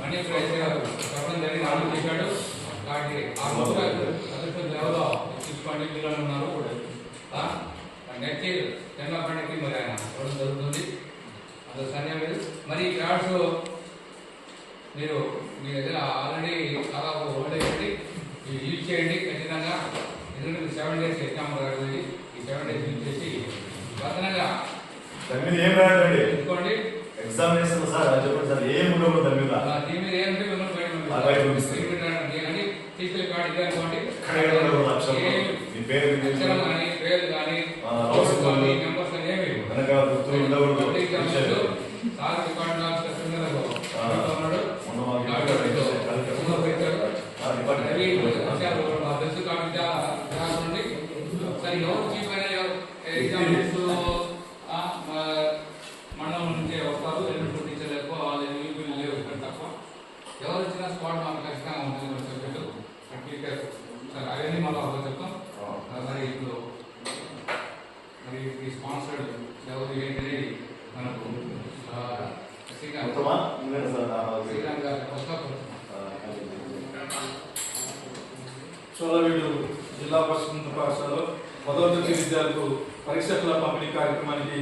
Money price చెప్పడం జరిగింది order చేశాడు కాబట్టి ఆ రోజు అదృష్ట లెవెల్లో ఉన్నారు? నెక్స్ట్ టెన్ ఆఫ్ హండ్రెడ్కి మరి ఆయన ఇవ్వడం జరుగుతుంది అది సరే మీరు మరి ఈ కార్డ్స్ మీరు మీ దగ్గర ఆల్రెడీ దాదాపు ఓల్డ్ ఇవి యూజ్ చేయండి ఖచ్చితంగా ఎందుకంటే సెవెన్ డేస్ ఎగ్జామ్ ఈ సెవెన్ డేస్ యూజ్ చేసి భద్రంగా ఏం రాదండి ఎగ్జామినేషన్ సార్ అది చెప్పండి సార్ ఏం ఉండవు దాని మీద. ఆ, దీని మీద ఏంటంటే చోళవీడు జిల్లా పరిషత్ పాఠశాలలో పదవ తరగతి విద్యార్థులకు పరీక్షల పంపిణీ కార్యక్రమానికి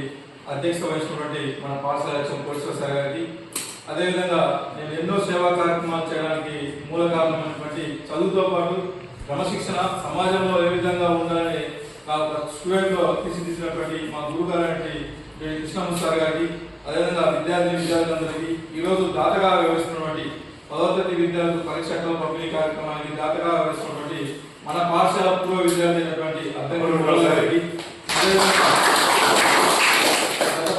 అధ్యక్షత వహించినటువంటి మన పాఠశాల హెచ్ఎం కోటేశ్వర సార్ గారికి. అదేవిధంగా నేను ఎన్నో సేవా కార్యక్రమాలు చేయడానికి మూల కారణమైనటువంటి చదువుతో పాటు క్రమశిక్షణ సమాజంలో ఏ విధంగా ఉండాలని స్టూడెంట్లో మా గురువు గారి కృష్ణమూర్తి సార్ గారికి అదేవిధంగా విద్యార్థి విద్యార్థులందరికీ ఈరోజు దాతగా వ్యవహరిస్తున్నటువంటి పదవ తరగతి విద్యార్థులు పరీక్షలో పంపిణీ కార్యక్రమానికి దాతగా వ్యవహరిస్తున్నటువంటి మన పాఠశాల పూర్వ విద్యార్థి అయినటువంటి గత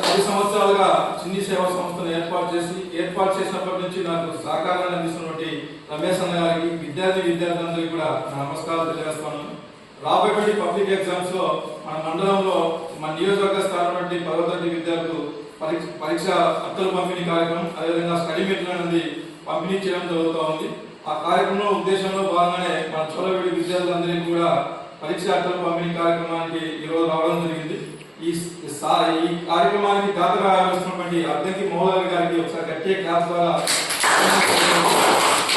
పది సంవత్సరాలుగా చిన్ని సేవా సంస్థను ఏర్పాటు చేసి ఏర్పాటు చేసినప్పటి నుంచి నాకు సహకారాన్ని అందిస్తున్నటువంటి రమేష్ అన్న గారికి విద్యార్థి విద్యార్థులందరికీ కూడా నా నమస్కారాలు తెలియజేస్తాను రాబోయేటువంటి పబ్లిక్ ఎగ్జామ్స్లో మన మండలంలో మన నియోజకవర్గ స్థాయి పదవ తరగతి విద్యార్థులు పరీక్ష పరీక్ష అక్కలు పంపిణీ కార్యక్రమం అదేవిధంగా స్టడీ మెటీరియల్ అనేది పంపిణీ చేయడం జరుగుతూ ఉంది. ఆ కార్యక్రమంలో ఉద్దేశంలో భాగంగానే మన చోళవిడి విద్యార్థులందరికీ కూడా పరీక్ష అక్కలు పంపిణీ కార్యక్రమానికి ఈరోజు రావడం జరిగింది. ఈ ఈ కార్యక్రమానికి దాతగా వ్యవహరిస్తున్నటువంటి అద్దెకి గారికి ఒకసారి గట్టిగా క్లాస్ ద్వారా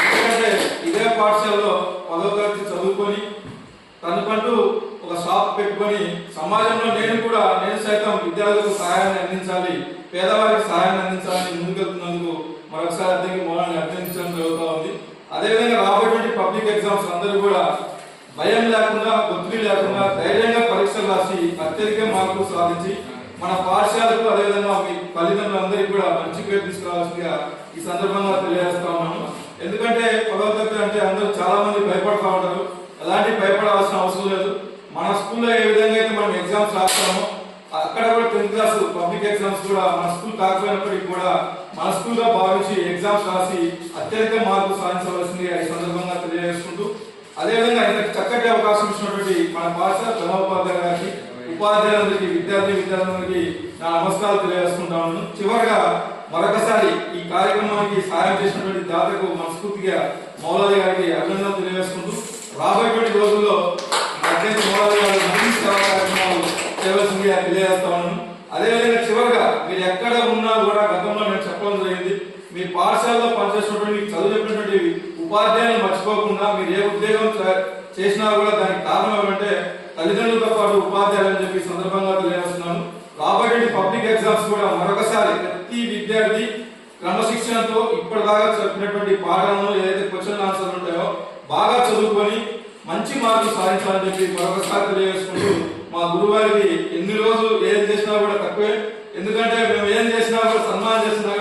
ఎందుకంటే ఇదే పాఠశాలలో పదవ తరగతి చదువుకొని తనకంటూ ఒక షాప్ పెట్టుకొని సమాజంలో నేను కూడా నేను సైతం విద్యార్థులకు సహాయాన్ని అందించాలి పేదవారికి సహాయాన్ని అందించాలని ముందుకెళ్తున్నందుకు మరొకసారి అద్దెకి మౌలాన్ని అర్థించడం జరుగుతూ ఉంది అదేవిధంగా రాబోయేటువంటి పబ్లిక్ ఎగ్జామ్స్ అందరూ కూడా భయం లేకుండా ఒత్తిడి లేకుండా ధైర్యంగా పరీక్షలు రాసి అత్యధిక మార్కులు సాధించి మన పాఠశాలకు అదేవిధంగా మీ తల్లిదండ్రులందరికీ కూడా మంచి పేరు తీసుకురావాల్సిందిగా ఈ సందర్భంగా తెలియజేస్తా ఉన్నాను. ఎందుకంటే పదవ తరగతి అంటే అందరూ చాలా మంది భయపడతా ఉంటారు. అలాంటి భయపడాల్సిన అవసరం లేదు. మన స్కూల్లో ఏ విధంగా అయితే మనం ఎగ్జామ్స్ రాస్తామో అక్కడ కూడా టెన్త్ క్లాస్ పబ్లిక్ ఎగ్జామ్స్ కూడా మన స్కూల్ కాకపోయినప్పటికీ కూడా మన స్కూల్లో భావించి ఎగ్జామ్స్ రాసి అత్యధిక మార్కులు సాధించవలసిందిగా ఈ సందర్భంగా అదేవిధంగా ఇంత చక్కటి అవకాశం ఇచ్చినటువంటి మన పాఠశాల ప్రధానోపాధ్యాయ గారికి ఉపాధ్యాయులకి విద్యార్థి విద్యార్థులకి నా నమస్కారాలు తెలియజేసుకుంటాను చివరిగా మరొకసారి ఈ కార్యక్రమానికి సాయం చేసినటువంటి దాతకు మనస్ఫూర్తిగా మౌలాది గారికి అభినందనలు తెలియజేసుకుంటూ రాబోయేటువంటి రోజుల్లో అత్యంత మౌలాది గారు మరిన్ని సేవా కార్యక్రమాలు చేయవలసిందిగా తెలియజేస్తా అదేవిధంగా చివరిగా మీరు ఎక్కడ ఉన్నా కూడా గతంలో నేను చెప్పడం జరిగింది మీ పాఠశాలలో పనిచేసినటువంటి చదువు చెప్పినటువంటి ఉపాధ్యాయుని మర్చిపోకుండా మీరు ఏ ఉద్యోగం చేసినా కూడా దానికి కారణం ఏమంటే తల్లిదండ్రులతో పాటు ఉపాధ్యాయులు అని చెప్పి సందర్భంగా తెలియజేస్తున్నాను. రాబోయే పబ్లిక్ ఎగ్జామ్స్ కూడా మరొకసారి ప్రతి విద్యార్థి క్రమశిక్షణతో ఇప్పటిదాకా చెప్పినటువంటి పాఠాలను ఏదైతే క్వశ్చన్ ఆన్సర్ ఉంటాయో బాగా చదువుకొని మంచి మార్కులు సాధించాలని చెప్పి మరొకసారి తెలియజేసుకుంటూ మా గురువారికి ఎన్ని రోజులు ఏం చేసినా కూడా తక్కువే. ఎందుకంటే మేము ఏం చేసినా కూడా సన్మానం చేసినా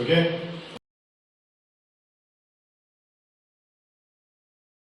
Okay?